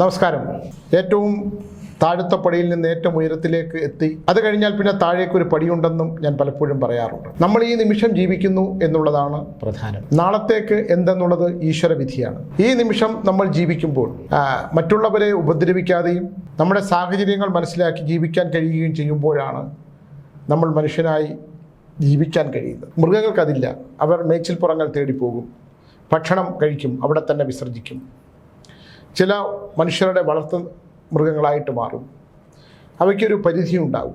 നമസ്കാരം. ഏറ്റവും താഴത്തെ പടിയിൽ നിന്ന് ഏറ്റവും ഉയരത്തിലേക്ക് എത്തി. അത് കഴിഞ്ഞാൽ പിന്നെ താഴേക്ക് ഒരു പടിയുണ്ടെന്നും ഞാൻ പലപ്പോഴും പറയാറുണ്ട്. നമ്മൾ ഈ നിമിഷം ജീവിക്കുന്നു എന്നുള്ളതാണ് പ്രധാനം. നാളത്തേക്ക് എന്തെന്നുള്ളത് ഈശ്വര വിധിയാണ്. ഈ നിമിഷം നമ്മൾ ജീവിക്കുമ്പോൾ മറ്റുള്ളവരെ ഉപദ്രവിക്കാതെയും നമ്മുടെ സാഹചര്യങ്ങൾ മനസ്സിലാക്കി ജീവിക്കാൻ കഴിയുകയും ചെയ്യുമ്പോഴാണ് നമ്മൾ മനുഷ്യനായി ജീവിക്കാൻ കഴിയുന്നത്. മൃഗങ്ങൾക്കതില്ല. അവർ മേച്ചിൽപ്പുറങ്ങൾ തേടിപ്പോകും. ഭക്ഷണം കഴിക്കും. അവിടെ തന്നെ വിസർജിക്കും. ചില മനുഷ്യരുടെ വളർത്തു മൃഗങ്ങളായിട്ട് മാറും. അവയ്ക്കൊരു പരിധിയുണ്ടാവും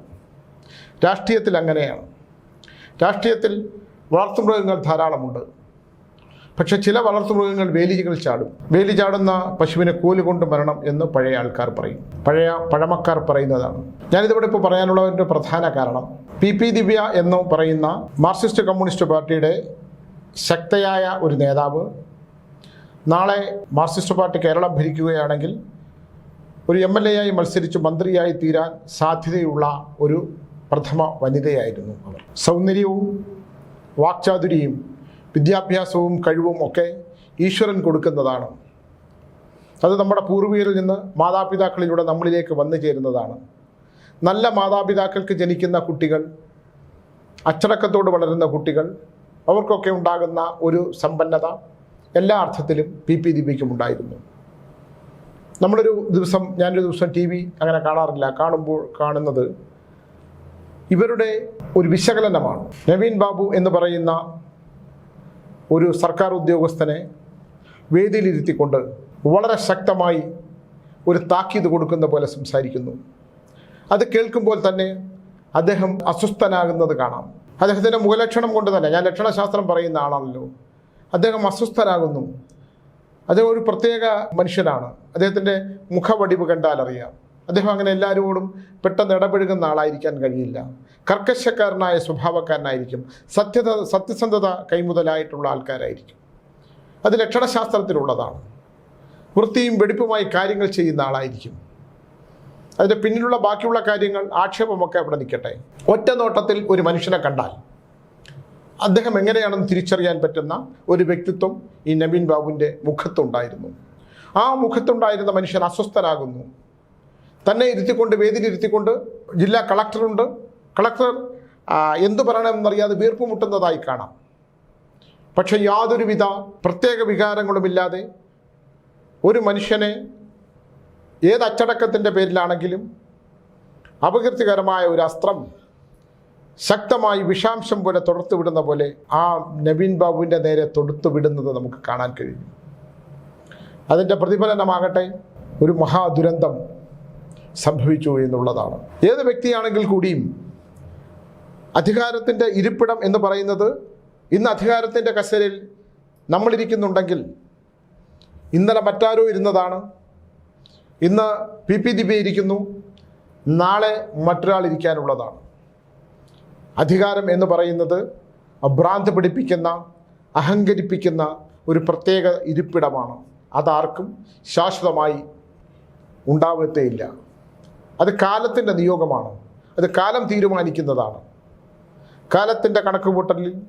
രാഷ്ട്രീയത്തിൽ അങ്ങനെയാണ്. രാഷ്ട്രീയത്തിൽ വളർത്തുമൃഗങ്ങൾ ധാരാളമുണ്ട്. പക്ഷെ ചില വളർത്തുമൃഗങ്ങൾ വേലികൾ ചാടും. വേലി ചാടുന്ന പശുവിനെ കോൽ കൊണ്ട് മരണം എന്ന് പഴയ ആൾക്കാർ പറയും. പഴയ പഴമക്കാർ പറയുന്നതാണ്. ഞാനിതിവിടെ ഇപ്പോൾ പറയാനുള്ളതിന്റെ പ്രധാന കാരണം. പി പി ദിവ്യ എന്ന് പറയുന്ന മാർക്സിസ്റ്റ് കമ്മ്യൂണിസ്റ്റ് പാർട്ടിയുടെ ശക്തയായ ഒരു നേതാവ് നാളെ മാർക്സിസ്റ്റ് പാർട്ടി കേരളം ഭരിക്കുകയാണെങ്കിൽ ഒരു എം എൽ എ ആയി മത്സരിച്ച് മന്ത്രിയായി തീരാൻ സാധ്യതയുള്ള ഒരു പ്രഥമ വനിതയായിരുന്നു അവർ. സൗന്ദര്യവും വാക്ചാതുരിയും വിദ്യാഭ്യാസവും കഴിവും ഒക്കെ ഈശ്വരൻ കൊടുക്കുന്നതാണ്. അത് നമ്മുടെ പൂർവികരിൽ നിന്ന് മാതാപിതാക്കളിലൂടെ നമ്മളിലേക്ക് വന്നു ചേരുന്നതാണ്. നല്ല മാതാപിതാക്കൾക്ക് ജനിക്കുന്ന കുട്ടികൾ അച്ചടക്കത്തോട് വളരുന്ന കുട്ടികൾ അവർക്കൊക്കെ ഉണ്ടാകുന്ന ഒരു സമ്പന്നത എല്ലാ അർത്ഥത്തിലും പി പി ദീപിക്കും ഉണ്ടായിരുന്നു. നമ്മളൊരു ദിവസം ഞാനൊരു ദിവസം ടി വി അങ്ങനെ കാണാറില്ല. കാണുമ്പോൾ കാണുന്നത് ഇവരുടെ ഒരു വിശകലനമാണ്. നവീൻ ബാബു എന്ന് പറയുന്ന ഒരു സർക്കാർ ഉദ്യോഗസ്ഥനെ വേദിയിലിരുത്തിക്കൊണ്ട് വളരെ ശക്തമായി ഒരു താക്കീത് കൊടുക്കുന്ന പോലെ സംസാരിക്കുന്നു. അത് കേൾക്കുമ്പോൾ തന്നെ അദ്ദേഹം അസ്വസ്ഥനാകുന്നത് കാണാം. അദ്ദേഹത്തിന്റെ മുഖലക്ഷണം കൊണ്ട് തന്നെ ഞാൻ ലക്ഷണശാസ്ത്രം പറയുന്ന ആളാണല്ലോ. അദ്ദേഹം അസ്വസ്ഥരാകുന്നു. അദ്ദേഹം ഒരു പ്രത്യേക മനുഷ്യനാണ്. അദ്ദേഹത്തിന്റെ മുഖവടിവ് കണ്ടാൽ അറിയാം. അദ്ദേഹം അങ്ങനെ എല്ലാവരോടും പെട്ടെന്ന് ഇടപഴകുന്ന ആളായിരിക്കാൻ കഴിയില്ല. കർക്കശക്കാരനായ സ്വഭാവക്കാരനായിരിക്കും. സത്യത സത്യസന്ധത കൈമുതലായിട്ടുള്ള ആൾക്കാരായിരിക്കും. അത് ലക്ഷണശാസ്ത്രത്തിലുള്ളതാണ്. വൃത്തിയും വെടിപ്പുമായി കാര്യങ്ങൾ ചെയ്യുന്ന ആളായിരിക്കും. അതിന്റെ പിന്നിലുള്ള ബാക്കിയുള്ള കാര്യങ്ങൾ ആക്ഷേപമൊക്കെ അവിടെ നിൽക്കട്ടെ. ഒറ്റ നോട്ടത്തിൽ ഒരു മനുഷ്യനെ കണ്ടാൽ അദ്ദേഹം എങ്ങനെയാണെന്ന് തിരിച്ചറിയാൻ പറ്റുന്ന ഒരു വ്യക്തിത്വം ഈ നവീൻ ബാബുവിന്റെ മുഖത്തുണ്ടായിരുന്നു. ആ മുഖത്തുണ്ടായിരുന്ന മനുഷ്യൻ അസ്വസ്ഥനാകുന്നു. തന്നെ ഇരുത്തിക്കൊണ്ട് വേദിയിൽ ഇരുത്തിക്കൊണ്ട് ജില്ലാ കളക്ടറുണ്ട്. കളക്ടർ എന്തു പറയണമെന്നറിയാതെ വീർപ്പ് മുട്ടുന്നതായി കാണാം. പക്ഷേ യാതൊരുവിധ പ്രത്യേക വികാരങ്ങളുമില്ലാതെ ഒരു മനുഷ്യനെ ഏത് പേരിലാണെങ്കിലും അപകീർത്തികരമായ ഒരു അസ്ത്രം ശക്തമായി വിഷാംശം പോലെ തുടർത്തു വിടുന്ന പോലെ ആ നവീൻ ബാബുവിന്റെ നേരെ തൊടുത്തു വിടുന്നത് നമുക്ക് കാണാൻ കഴിയും. അതിന്റെ പ്രതിഫലനമാകട്ടെ ഒരു മഹാദുരന്തം സംഭവിച്ചു എന്നുള്ളതാണ്. ഏത് വ്യക്തിയാണെങ്കിൽ കൂടിയും അധികാരത്തിന്റെ ഇരിപ്പിടം എന്ന് പറയുന്നത് ഇന്ന് അധികാരത്തിന്റെ കസേരയിൽ നമ്മളിരിക്കുന്നുണ്ടെങ്കിൽ ഇന്നലെ മറ്റാരോ ഇരുന്നതാണ്. ഇന്ന് പി പി ദിബി ഇരിക്കുന്നു. നാളെ മറ്റൊരാൾ ഇരിക്കാനുള്ളതാണ്. അധികാരം എന്ന് പറയുന്നത് ഭ്രാന്ത് പിടിപ്പിക്കുന്ന അഹങ്കരിപ്പിക്കുന്ന ഒരു പ്രത്യേക ഇരിപ്പിടമാണ്. അതാർക്കും ശാശ്വതമായി ഉണ്ടാവത്തേയില്ല. അത് കാലത്തിന്റെ നിയോഗമാണ്. അത് കാലം തീരുമാനിക്കുന്നതാണ്. കാലത്തിന്റെ കണക്കുകൂട്ടലിൽ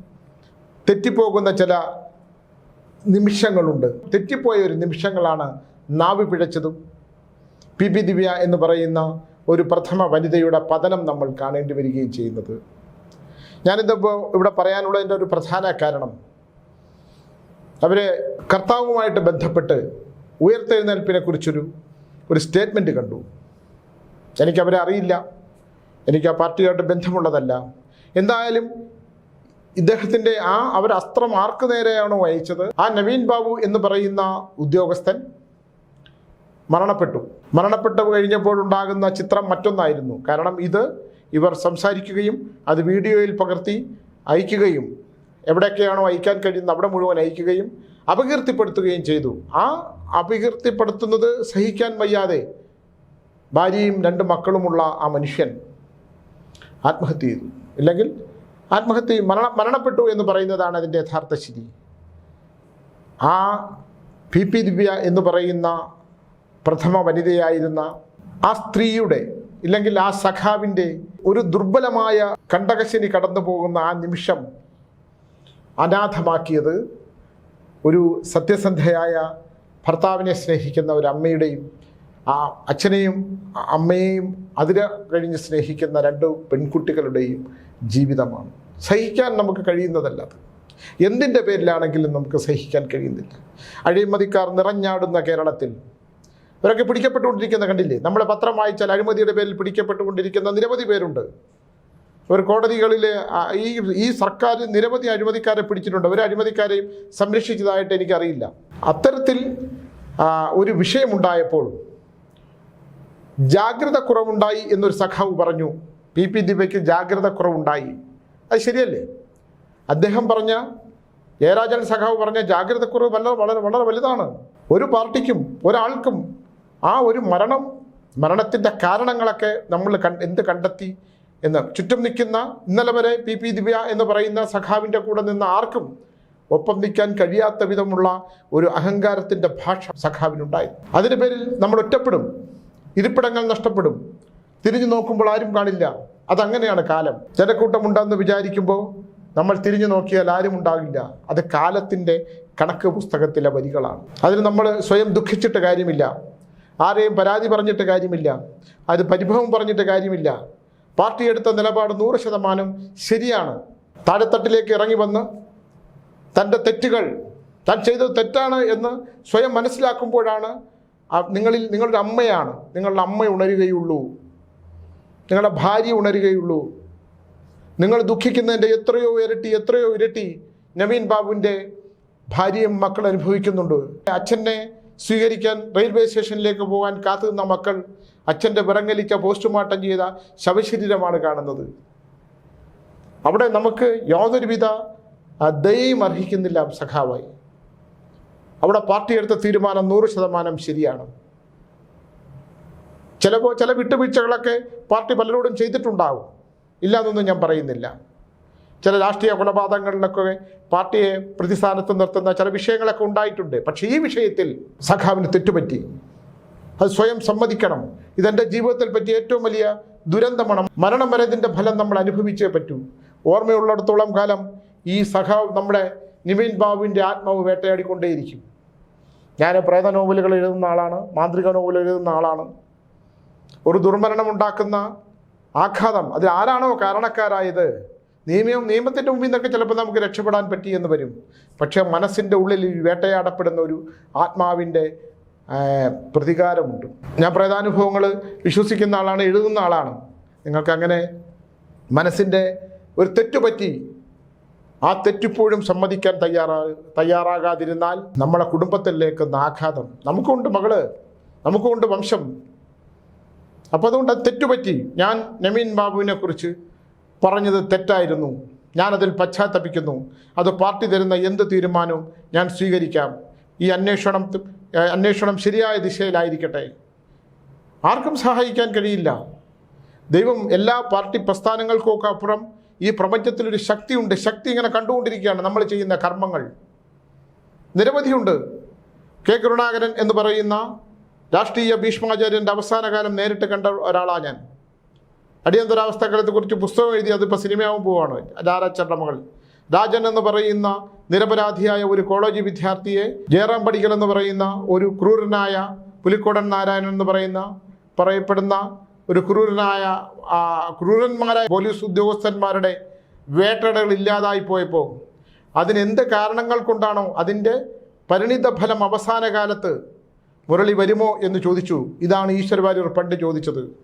തെറ്റിപ്പോകുന്ന ചില നിമിഷങ്ങളുണ്ട്. തെറ്റിപ്പോയ ഒരു നിമിഷങ്ങളാണ് നാവ് പിഴച്ചതും പി പി ദിവ്യ എന്ന് പറയുന്ന ഒരു പ്രഥമ വനിതയുടെ പതനം നമ്മൾ കാണേണ്ടി വരികയും ചെയ്യുന്നത്. ഞാനിതിപ്പോൾ ഇവിടെ പറയാനുള്ളതിന്റെ ഒരു പ്രധാന കാരണം. അവർ കർത്താവുമായിട്ട് ബന്ധപ്പെട്ട് ഉയർത്തെഴുന്നേൽപ്പിനെ കുറിച്ചൊരു ഒരു സ്റ്റേറ്റ്മെന്റ് കണ്ടു. എനിക്കവരെ അറിയില്ല. എനിക്ക് ആ പാർട്ടിയായിട്ട് ബന്ധമുള്ളതല്ല. എന്തായാലും ഇദ്ദേഹത്തിന്റെ ആ അവർ അസ്ത്രം ആർക്ക് നേരെയാണോ അയച്ചത്? ആ നവീൻ ബാബു എന്ന് പറയുന്ന ഉദ്യോഗസ്ഥൻ മരണപ്പെട്ടു. മരണപ്പെട്ടു കഴിഞ്ഞപ്പോഴുണ്ടാകുന്ന ചിത്രം മറ്റൊന്നായിരുന്നു. കാരണം ഇത് ഇവർ സംസാരിക്കുകയും അത് വീഡിയോയിൽ പകർത്തി അയക്കുകയും എവിടെയൊക്കെയാണോ അയക്കാൻ കഴിയുന്നത് അവിടെ മുഴുവൻ അയക്കുകയും അപകീർത്തിപ്പെടുത്തുകയും ചെയ്തു. ആ അപകീർത്തിപ്പെടുത്തുന്നത് സഹിക്കാൻ വയ്യാതെ ഭാര്യയും രണ്ട് മക്കളുമുള്ള ആ മനുഷ്യൻ ആത്മഹത്യ ചെയ്തു. ഇല്ലെങ്കിൽ ആത്മഹത്യ മരണ മരണപ്പെട്ടു എന്ന് പറയുന്നതാണ് അതിന്റെ യഥാർത്ഥ ശരി ആ പി പി ദിവ്യ എന്ന് പറയുന്ന പ്രഥമ വനിതയായിരുന്ന ആ സ്ത്രീയുടെ ഇല്ലെങ്കിൽ ആ സഖാവിന്റെ ഒരു ദുർബലമായ കണ്ടകശനി കടന്നു പോകുന്ന ആ നിമിഷം അനാഥമാക്കിയത് ഒരു സത്യസന്ധയായ ഭർത്താവിനെ സ്നേഹിക്കുന്ന ഒരു അമ്മയുടെയും ആ അച്ഛനെയും അമ്മയെയും അതിര കഴിഞ്ഞ് സ്നേഹിക്കുന്ന രണ്ട് പെൺകുട്ടികളുടെയും ജീവിതമാണ്. സഹിക്കാൻ നമുക്ക് കഴിയുന്നതല്ല അത് എന്തിന്റെ പേരിലാണെങ്കിലും നമുക്ക് സഹിക്കാൻ കഴിയുന്നില്ല. അഴിമതിക്കാർ നിറഞ്ഞാടുന്ന കേരളത്തിൽ ഇവരൊക്കെ പിടിക്കപ്പെട്ടുകൊണ്ടിരിക്കുന്ന കണ്ടില്ലേ? നമ്മളെ പത്രം വായിച്ചാൽ അഴിമതിയുടെ പേരിൽ പിടിക്കപ്പെട്ടുകൊണ്ടിരിക്കുന്ന നിരവധി പേരുണ്ട്. ഇവർ കോടതികളിൽ ഈ ഈ സർക്കാർ നിരവധി അഴിമതിക്കാരെ പിടിച്ചിട്ടുണ്ട്. അവർ അഴിമതിക്കാരെയും സംരക്ഷിച്ചതായിട്ട് എനിക്കറിയില്ല. അത്തരത്തിൽ ഒരു വിഷയമുണ്ടായപ്പോൾ ജാഗ്രത കുറവുണ്ടായി എന്നൊരു സഖാവ് പറഞ്ഞു. പി. പി. ദിവ്യയ്ക്ക് ജാഗ്രത കുറവുണ്ടായി. അത് ശരിയല്ലേ? അദ്ദേഹം പറഞ്ഞ ജയരാജൻ സഖാവ് പറഞ്ഞ ജാഗ്രത കുറവ് വളരെ വളരെ വളരെ വലുതാണ്. ഒരു പാർട്ടിക്കും ഒരാൾക്കും ആ ഒരു മരണം മരണത്തിന്റെ കാരണങ്ങളൊക്കെ നമ്മൾ കൺ എന്ത് കണ്ടെത്തി എന്ന്. ചുറ്റും നിൽക്കുന്ന ഇന്നലെ വരെ പി. പി. ദിവ്യ എന്ന് പറയുന്ന സഖാവിന്റെ കൂടെ നിന്ന് ആർക്കും ഒപ്പം നിൽക്കാൻ കഴിയാത്ത വിധമുള്ള ഒരു അഹങ്കാരത്തിന്റെ ഭാഷ സഖാവിനുണ്ടായി അതിന്റെ പേരിൽ നമ്മൾ ഒറ്റപ്പെടും. ഇരിപ്പിടങ്ങൾ നഷ്ടപ്പെടും. തിരിഞ്ഞു നോക്കുമ്പോൾ ആരും കാണില്ല. അതങ്ങനെയാണ് കാലം. ജനക്കൂട്ടമുണ്ടെന്ന് വിചാരിക്കുമ്പോൾ നമ്മൾ തിരിഞ്ഞു നോക്കിയാൽ ആരും ഉണ്ടാകില്ല. അത് കാലത്തിന്റെ കണക്ക് പുസ്തകത്തിലെ വരികളാണ്. അതിന് നമ്മൾ സ്വയം ദുഃഖിച്ചിട്ട് കാര്യമില്ല. ആരെയും പരാതി പറഞ്ഞിട്ട് കാര്യമില്ല. അത് പരിഭവം പറഞ്ഞിട്ട് കാര്യമില്ല. പാർട്ടി എടുത്ത നിലപാട് നൂറ് ശതമാനം ശരിയാണ്. താഴെത്തട്ടിലേക്ക് ഇറങ്ങി വന്ന് തന്റെ തെറ്റുകൾ താൻ ചെയ്തത് തെറ്റാണ് എന്ന് സ്വയം മനസ്സിലാക്കുമ്പോഴാണ് നിങ്ങളിൽ നിങ്ങളുടെ അമ്മയാണ്. നിങ്ങളുടെ അമ്മ ഉണരുകയുള്ളൂ. നിങ്ങളുടെ ഭാര്യ ഉണരുകയുള്ളൂ. നിങ്ങൾ ദുഃഖിക്കുന്നതിന്റെ എത്രയോ ഇരട്ടി എത്രയോ ഇരട്ടി നവീൻ ബാബുവിന്റെ ഭാര്യയും മക്കൾ അനുഭവിക്കുന്നുണ്ട്. അച്ഛനെ സ്വീകരിക്കാൻ റെയിൽവേ സ്റ്റേഷനിലേക്ക് പോകാൻ കാത്തുനിന്ന മക്കൾ അച്ഛന്റെ വിറങ്ങലിച്ച പോസ്റ്റ്മോർട്ടം ചെയ്ത ശവശരീരമാണ് കാണുന്നത്. അവിടെ നമുക്ക് യാതൊരുവിധ ദയയും അർഹിക്കുന്നില്ല സഖാവായി. അവിടെ പാർട്ടി എടുത്ത തീരുമാനം നൂറ് ശതമാനം ശരിയാണ്. ചിലപ്പോൾ ചില വിട്ടുവീഴ്ചകളൊക്കെ പാർട്ടി പലരോടും ചെയ്തിട്ടുണ്ടാവും. ഇല്ലാന്നൊന്നും ഞാൻ പറയുന്നില്ല. ചില രാഷ്ട്രീയ കൊലപാതകങ്ങളിലൊക്കെ പാർട്ടിയെ പ്രതിസ്ഥാനത്ത് നിർത്തുന്ന ചില വിഷയങ്ങളൊക്കെ ഉണ്ടായിട്ടുണ്ട്. പക്ഷേ ഈ വിഷയത്തിൽ സഖാവിന് തെറ്റുപറ്റി. അത് സ്വയം സമ്മതിക്കണം. ഇതെന്റെ ജീവിതത്തിൽ പറ്റിയ ഏറ്റവും വലിയ ദുരന്തമാണ്. മരണം വരെ ഇതിന്റെ ഫലം നമ്മൾ അനുഭവിച്ചേ പറ്റൂ. ഓർമ്മയുള്ളിടത്തോളം കാലം ഈ സഖാവ് നമ്മുടെ നിവിൻ ബാബുവിന്റെ ആത്മാവ് വേട്ടയാടിക്കൊണ്ടേയിരിക്കും. ഞാൻ പ്രേത നോവലുകൾ എഴുതുന്ന ആളാണ് മാന്ത്രിക നോവൽ എഴുതുന്ന ആളാണ്. ഒരു ദുർമരണം ഉണ്ടാക്കുന്ന ആഘാതം. അതിൽ ആരാണോ കാരണക്കാരായത്? നിയമം നിയമത്തിന്റെ മുമ്പിൽ നിന്നൊക്കെ ചിലപ്പോൾ നമുക്ക് രക്ഷപ്പെടാൻ പറ്റിയെന്ന് വരും. പക്ഷേ മനസ്സിന്റെ ഉള്ളിൽ വേട്ടയാടപ്പെടുന്ന ഒരു ആത്മാവിന്റെ പ്രതികാരമുണ്ട്. ഞാൻ പ്രേതാനുഭവങ്ങൾ വിശ്വസിക്കുന്ന ആളാണ് എഴുതുന്ന ആളാണ്. നിങ്ങൾക്കങ്ങനെ മനസ്സിന്റെ ഒരു തെറ്റുപറ്റി ആ തെറ്റിപ്പോഴും സമ്മതിക്കാൻ തയ്യാറാ തയ്യാറാകാതിരുന്നാൽ നമ്മളെ കുടുംബത്തിലേക്ക് ആഘാതം. നമുക്കുണ്ട് മകൾ നമുക്കുണ്ട് വംശം. അപ്പോൾ അതുകൊണ്ട് അത് തെറ്റുപറ്റി. ഞാൻ നമീൻ ബാബുവിനെ കുറിച്ച് പറഞ്ഞത് തെറ്റായിരുന്നു. ഞാനതിൽ പശ്ചാത്തപിക്കുന്നു. അത് പാർട്ടി തരുന്ന എന്ത് തീരുമാനവും ഞാൻ സ്വീകരിക്കാം. ഈ അന്വേഷണം അന്വേഷണം ശരിയായ ദിശയിലായിരിക്കട്ടെ. ആർക്കും സഹായിക്കാൻ കഴിയില്ല. ദൈവം എല്ലാ പാർട്ടി പ്രസ്ഥാനങ്ങൾക്കൊക്കെ അപ്പുറം ഈ പ്രപഞ്ചത്തിലൊരു ശക്തിയുണ്ട്. ശക്തി ഇങ്ങനെ കണ്ടുകൊണ്ടിരിക്കുകയാണ് നമ്മൾ ചെയ്യുന്ന കർമ്മങ്ങൾ. നിരവധിയുണ്ട്. കെ കരുണാകരൻ എന്ന് പറയുന്ന രാഷ്ട്രീയ ഭീഷ്മാചാര്യന്റെ അവസാനകാലം നേരിട്ട് കണ്ട ഒരാളാണ് ഞാൻ. അടിയന്തരാവസ്ഥകളെക്കുറിച്ച് പുസ്തകം എഴുതി അതിപ്പോൾ സിനിമയാവും പോവാണ്. രാരാച്ചന്റെ മകൾ. രാജൻ എന്ന് പറയുന്ന നിരപരാധിയായ ഒരു കോളേജ് വിദ്യാർത്ഥിയെ ജയറാം പടിക്കൽ എന്ന് പറയുന്ന ഒരു ക്രൂരനായ പുലിക്കോടൻ നാരായണൻ എന്ന് പറയുന്ന പറയപ്പെടുന്ന ഒരു ക്രൂരനായ ക്രൂരന്മാരായ പോലീസ് ഉദ്യോഗസ്ഥന്മാരുടെ വേട്ടടകൾ ഇല്ലാതായി പോയപ്പോൾ അതിനെന്ത് കാരണങ്ങൾ കൊണ്ടാണോ അതിന്റെ പരിണിത ഫലം അവസാന കാലത്ത് മുരളി വരുമോ എന്ന് ചോദിച്ചു. ഇതാണ് ഈശ്വരവാര്യർ പണ്ട് ചോദിച്ചത്.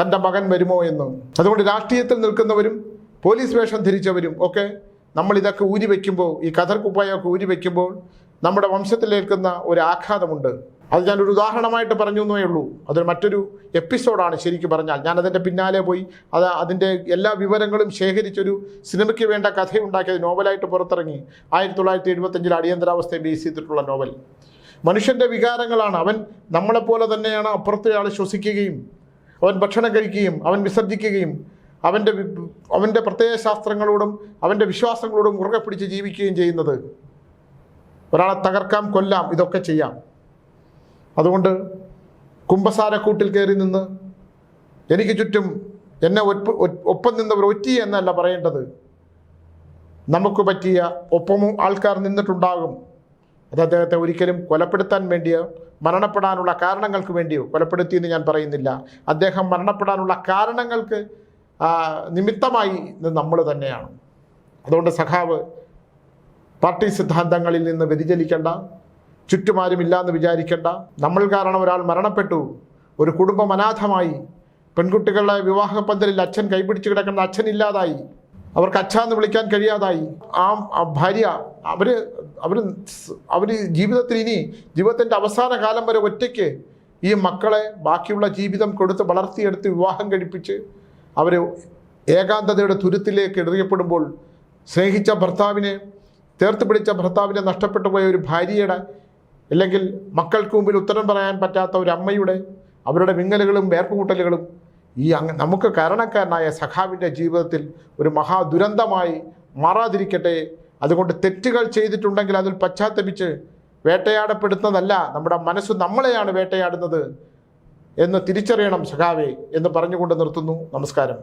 തന്റെ മകൻ വരുമോ എന്ന്. അതുകൊണ്ട് രാഷ്ട്രീയത്തിൽ നിൽക്കുന്നവരും പോലീസ് വേഷം ധരിച്ചവരും ഒക്കെ നമ്മൾ ഇതൊക്കെ ഊരി വയ്ക്കുമ്പോൾ ഈ കഥർ കുപ്പായൊക്കെ ഊരി വയ്ക്കുമ്പോൾ നമ്മുടെ വംശത്തിലേൽക്കുന്ന ഒരു ആഘാതമുണ്ട്. അത് ഞാനൊരു ഉദാഹരണമായിട്ട് പറഞ്ഞു എന്നേ ഉള്ളൂ. അതൊരു മറ്റൊരു എപ്പിസോഡാണ് ശരിക്കും പറഞ്ഞാൽ. ഞാൻ അതിന്റെ പിന്നാലെ പോയി. അത് അതിന്റെ എല്ലാ വിവരങ്ങളും ശേഖരിച്ചൊരു സിനിമയ്ക്ക് വേണ്ട കഥയുണ്ടാക്കിയത് നോവലായിട്ട് പുറത്തിറങ്ങി. ആയിരത്തി തൊള്ളായിരത്തി എഴുപത്തഞ്ചിൽ അടിയന്തരാവസ്ഥയെ ബേസ് ചെയ്തിട്ടുള്ള നോവൽ. മനുഷ്യന്റെ വികാരങ്ങളാണ്. അവൻ നമ്മളെപ്പോലെ തന്നെയാണ് അപ്പുറത്തെ ആൾ ശ്വസിക്കുകയും അവൻ ഭക്ഷണം കഴിക്കുകയും അവൻ വിസർജിക്കുകയും അവന്റെ അവന്റെ പ്രത്യയ ശാസ്ത്രങ്ങളോടും അവന്റെ വിശ്വാസങ്ങളോടും മുറുകെ പിടിച്ച് ജീവിക്കുകയും ചെയ്യുന്നത്. ഒരാളെ തകർക്കാം കൊല്ലാം ഇതൊക്കെ ചെയ്യാം. അതുകൊണ്ട് കുംഭസാരക്കൂട്ടിൽ കയറി നിന്ന് എനിക്ക് ചുറ്റും എന്നെ ഒപ്പ് ഒപ്പം നിന്നവർ ഒറ്റി എന്നല്ല പറയേണ്ടത്. നമുക്ക് പറ്റിയ ഒപ്പമും ആൾക്കാർ നിന്നിട്ടുണ്ടാകും. അത് അദ്ദേഹത്തെ ഒരിക്കലും കൊലപ്പെടുത്താൻ വേണ്ടിയോ മരണപ്പെടാനുള്ള കാരണങ്ങൾക്ക് വേണ്ടിയോ? കൊലപ്പെടുത്തിയെന്ന് ഞാൻ പറയുന്നില്ല. അദ്ദേഹം മരണപ്പെടാനുള്ള കാരണങ്ങൾക്ക് നിമിത്തമായി നമ്മൾ തന്നെയാണ്. അതുകൊണ്ട് സഖാവ് പാർട്ടി സിദ്ധാന്തങ്ങളിൽ നിന്ന് വ്യതിചലിക്കേണ്ട ചുറ്റുമാരുമില്ല എന്ന് വിചാരിക്കേണ്ട. നമ്മൾ കാരണം ഒരാൾ മരണപ്പെട്ടു. ഒരു കുടുംബം അനാഥമായി. പെൺകുട്ടികളുടെ വിവാഹ പന്തലിൽ അച്ഛൻ കൈപിടിച്ച് കിടക്കുന്ന അച്ഛൻ ഇല്ലാതായി. അവർക്ക് അച്ഛാന്ന് വിളിക്കാൻ കഴിയാതായി. ആ ഭാര്യ അവർ അവർ അവർ ജീവിതത്തിൽ ഇനി ജീവിതത്തിന്റെ അവസാന കാലം വരെ ഒറ്റയ്ക്ക് ഈ മക്കളെ ബാക്കിയുള്ള ജീവിതം കൊടുത്ത് വളർത്തിയെടുത്ത് വിവാഹം കഴിപ്പിച്ച് അവർ ഏകാന്തതയുടെ തുരുത്തിലേക്ക് എറിയപ്പെടുമ്പോൾ സ്നേഹിച്ച ഭർത്താവിനെ ചേർത്ത് പിടിച്ച ഭർത്താവിനെ നഷ്ടപ്പെട്ടു പോയ ഒരു ഭാര്യയുടെ അല്ലെങ്കിൽ മക്കൾക്ക് മുമ്പിൽ ഉത്തരം പറയാൻ പറ്റാത്ത ഒരു അമ്മയുടെ അവരുടെ വിങ്ങലുകളും വേർപ്പുമുട്ടലുകളും ഈ അങ്ങ് നമുക്ക് കാരണക്കാരനായ സഖാവിന്റെ ജീവിതത്തിൽ ഒരു മഹാദുരന്തമായി മാറാതിരിക്കട്ടെ. അതുകൊണ്ട് തെറ്റുകൾ ചെയ്തിട്ടുണ്ടെങ്കിൽ അതിൽ പശ്ചാത്തപിച്ച് വേട്ടയാടപ്പെടുന്നതല്ല നമ്മുടെ മനസ്സ് നമ്മളെയാണ് വേട്ടയാടുന്നത് എന്ന് തിരിച്ചറിയണം സഖാവെ എന്ന് പറഞ്ഞുകൊണ്ട് നിർത്തുന്നു. നമസ്കാരം.